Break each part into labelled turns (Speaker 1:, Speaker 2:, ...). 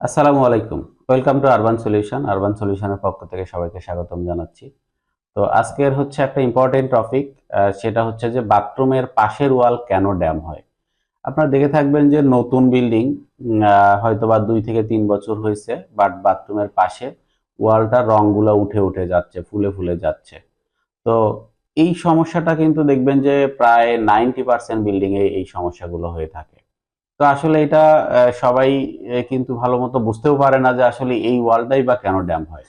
Speaker 1: আসসালামু আলাইকুম। Welcome to urban solution urban সলিউশনের পক্ষ থেকে সবাইকে স্বাগতম জানাচ্ছি। তো আজকের হচ্ছে একটা ইম্পর্টেন্ট টপিক সেটা হচ্ছে যে বাথরুমের পাশের ওয়াল কেন ড্যাম হয়? আপনারা দেখে থাকবেন যে নতুন বিল্ডিং হয়তো বা দুই থেকে তিন বছর হয়েছে বাট বাথরুমের পাশে ওয়ালটার রংগুলো উঠে উঠে যাচ্ছে, ফুলে ফুলে যাচ্ছে। তো এই সমস্যাটা কিন্তু দেখবেন যে প্রায় নাইনটি পার্সেন্ট বিল্ডিংয়ে এই সমস্যাগুলো হয়ে থাকে। তো আসলে এটা সবাই কিন্তু ভালো মতো বুঝতেও পারে না যে আসলে এই ওয়ালটাই বা কেন ড্যাম হয়।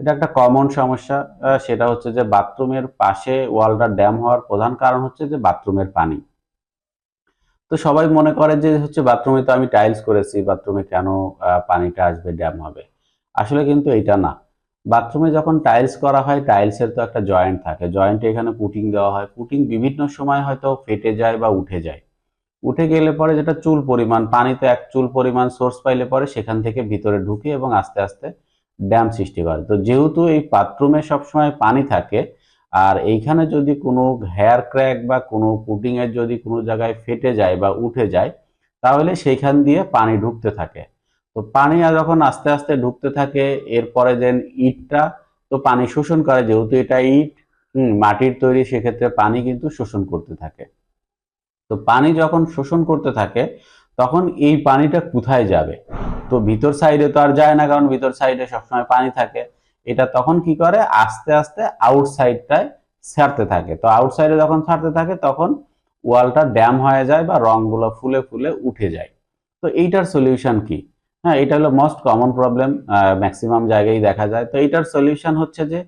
Speaker 1: এটা একটা কমন সমস্যা সেটা হচ্ছে যে বাথরুমের পাশে ওয়ালটা ড্যাম হওয়ার প্রধান কারণ হচ্ছে যে বাথরুমের পানি। তো সবাই মনে করে যে হচ্ছে বাথরুমে তো আমি টাইলস করেছি, বাথরুমে কেন পানিটা আসবে, ড্যাম হবে? আসলে কিন্তু এটা না। বাথরুমে যখন টাইলস করা হয় টাইলসের তো একটা জয়েন্ট থাকে। জয়েন্টে এখানে পুটিং দেওয়া হয়। পুটিং বিভিন্ন সময় হয়তো ফেটে যায় বা উঠে যায়। উঠে গেলে পরে যেটা চুল পরিমাণ, পানিতে এক চুল পরিমাণ সোর্স পাইলে পরে সেখান থেকে ভিতরে ঢুকে এবং আস্তে আস্তে ড্যাম সৃষ্টি করে। তো যেহেতু এই বাথরুমে সবসময় পানি থাকে, আর এইখানে যদি কোনো হেয়ার ক্র্যাক বা কোনো পুটিং এর যদি কোনো জায়গায় ফেটে যায় বা উঠে যায়, তাহলে সেইখান দিয়ে পানি ঢুকতে থাকে। তো পানি যখন আস্তে আস্তে ঢুকতে থাকে, এরপরে দেন ইটটা তো পানি শোষণ করে, যেহেতু এটা ইট মাটির তৈরি সেক্ষেত্রে পানি কিন্তু শোষণ করতে থাকে। তো পানি যখন শোষণ করতে থাকে, তখন এই পানিটা কোথায় যাবে? তো ভিতর সাইডে তো আর যায় না, কারণ ভিতর সাইডে সবসময় পানি থাকে। এটা তখন কি করে? আস্তে আস্তে আউট সাইডটায় ছাড়তে থাকে। তো আউট সাইডে যখন ছাড়তে থাকে, তখন ওয়ালটা ড্যাম হয়ে যায় বা রংগুলো ফুলে ফুলে উঠে যায়। তো এইটার সলিউশন কি? হ্যাঁ এটা হলো মোস্ট কমন প্রবলেম ম্যাক্সিমাম জায়গায় দেখা যায়। তো এইটার সলিউশন হচ্ছে যে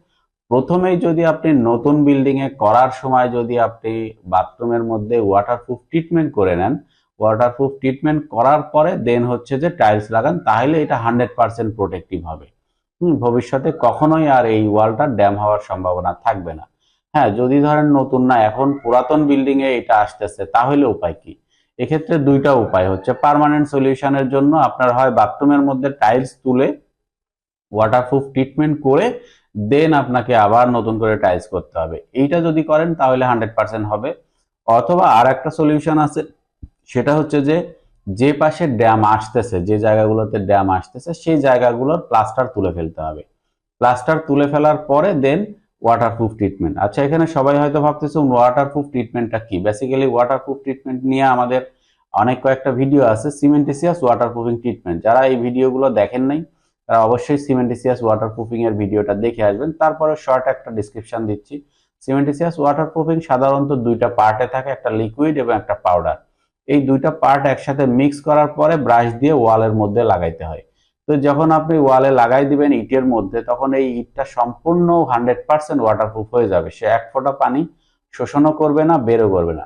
Speaker 1: প্রথমেই যদি আপনি নতুন বিল্ডিং এ করার সময় যদি আপনি বাথরুমের মধ্যে ওয়াটারপ্রুফ ট্রিটমেন্ট করে নেন ওয়াটারপ্রুফ ট্রিটমেন্ট করার পরে দেন হচ্ছে যে টাইলস লাগান, তাহলে এটা হান্ড্রেড পার্সেন্ট প্রোটেক্টিভ হবে। হুম, ভবিষ্যতে কখনোই আর এই ওয়ালটা ড্যাম হওয়ার সম্ভাবনা থাকবে না। হ্যাঁ যদি ধরেন নতুন না, এখন পুরাতন বিল্ডিং এ এটা আসতেছে, তাহলে উপায় কি? এক্ষেত্রে দুইটা উপায় হচ্ছে পার্মানেন্ট সলিউশনের জন্য আপনার হয় বাথরুমের মধ্যে টাইলস তুলে ওয়াটারপ্রুফ ট্রিটমেন্ট করে দেন আপনাকে আবার নতুন করে টাইলস করতে হবে। এইটা যদি করেন তাহলে হান্ড্রেড পার্সেন্ট হবে। অথবা আর একটা সলিউশন আছে, সেটা হচ্ছে যে যে পাশে ড্যাম আসতেছে, যে জায়গাগুলোতে ড্যাম আসতেছে, সেই জায়গাগুলোর প্লাস্টার তুলে ফেলতে হবে। প্লাস্টার তুলে ফেলার পরে দেন ওয়াটারপ্রুফ ট্রিটমেন্ট আচ্ছা এখানে সবাই হয়তো ভাবতেছে ওয়াটারপ্রুফ ট্রিটমেন্টটা কি? বেসিক্যালি ওয়াটারপ্রুফ ট্রিটমেন্ট নিয়ে আমাদের অনেক কয়েকটা ভিডিও আছে সিমেন্টিসিয়াস ওয়াটারপ্রুফিং ট্রিটমেন্ট যারা এই ভিডিওগুলো দেখেন নাই অবশ্যই সিমেন্টিসিয়াস ওয়াটারপ্রুফিং এর ভিডিওটা দেখে আসবেন। তারপরে শর্ট একটা ডিসক্রিপশন দিচ্ছি। সিমেন্টিসিয়াস ওয়াটারপ্রুফিং সাধারণত দুইটা পার্টে থাকে, একটা লিকুইড এবং একটা পাউডার এই দুইটা পার্ট একসাথে মিক্স করার পরে ব্রাশ দিয়ে ওয়ালের মধ্যে লাগাইতে হয়। তো যখন আপনি ওয়ালে লাগাই দিবেন ইটের মধ্যে, তখন এই ইটটা সম্পূর্ণ হান্ড্রেড পার্সেন্ট ওয়াটারপ্রুফ হয়ে যাবে। সে এক ফোঁটা পানি শোষণও করবে না, বেরও করবে না।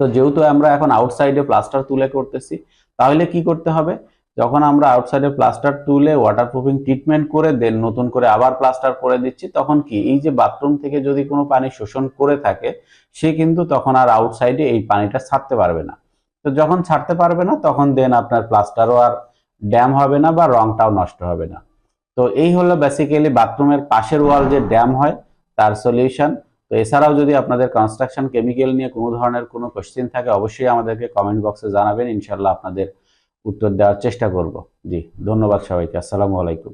Speaker 1: তো যেহেতু আমরা এখন আউটসাইডে প্লাস্টার তুলে করতেছি, তাহলে কি করতে হবে? যখন আমরা আউটসাইডে প্লাস্টার তুলে ওয়াটারপ্রুফিং ট্রিটমেন্ট করে দেন নতুন করে আবার প্লাস্টার করে দিচ্ছি, তখন কি? এই যে বাথরুম থেকে যদি কোনো পানি শোষণ করে থাকে, সে কিন্তু তখন আর আউটসাইডে এই পানিটা ছাড়তে পারবে না। তো যখন ছাড়তে পারবে না, তখন দেন আপনার প্লাস্টারও আর ড্যাম হবে না বা রংটাও নষ্ট হবে না। তো এই হলো বেসিক্যালি বাথরুমের পাশের ওয়াল যে ড্যাম হয়, তার সলিউশন তো এছাড়াও যদি আপনাদের কনস্ট্রাকশন কেমিক্যাল নিয়ে কোনো ধরনের কোনো কোশ্চেন থাকে, অবশ্যই আমাদেরকে কমেন্ট বক্সে জানাবেন। ইনশাল্লাহ আপনাদের উত্তর দেওয়ার চেষ্টা করব। জি ধন্যবাদ সবাইকে। আসসালামু আলাইকুম।